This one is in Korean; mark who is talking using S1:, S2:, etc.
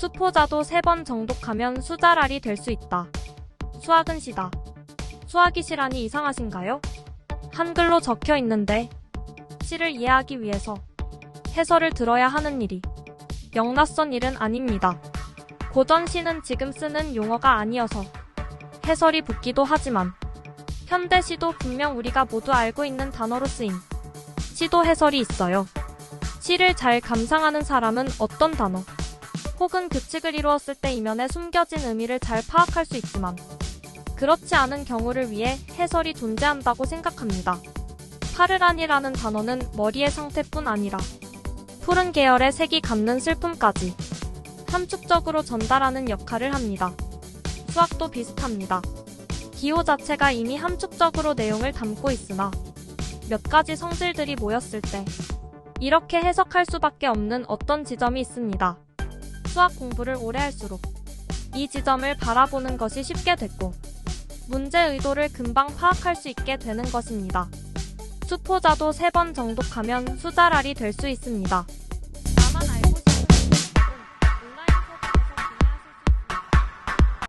S1: 수포자도 3번 정독하면 수자랄이 될 수 있다. 수학은 시다. 수학이 시라니 이상하신가요? 한글로 적혀 있는데 시를 이해하기 위해서 해설을 들어야 하는 일이 영낯선 일은 아닙니다. 고전 시는 지금 쓰는 용어가 아니어서 해설이 붙기도 하지만 현대 시도 분명 우리가 모두 알고 있는 단어로 쓰인 시도 해설이 있어요. 시를 잘 감상하는 사람은 어떤 단어 혹은 규칙을 이루었을 때 이면에 숨겨진 의미를 잘 파악할 수 있지만 그렇지 않은 경우를 위해 해설이 존재한다고 생각합니다. 파르란이라는 단어는 머리의 상태뿐 아니라 푸른 계열의 색이 감는 슬픔까지 함축적으로 전달하는 역할을 합니다. 수학도 비슷합니다. 기호 자체가 이미 함축적으로 내용을 담고 있으나 몇 가지 성질들이 모였을 때 이렇게 해석할 수밖에 없는 어떤 지점이 있습니다. 수학 공부를 오래 할수록 이 지점을 바라보는 것이 쉽게 됐고 문제 의도를 금방 파악할 수 있게 되는 것입니다. 수포자도 3번 정독하면 수자랄이 될 수 있습니다.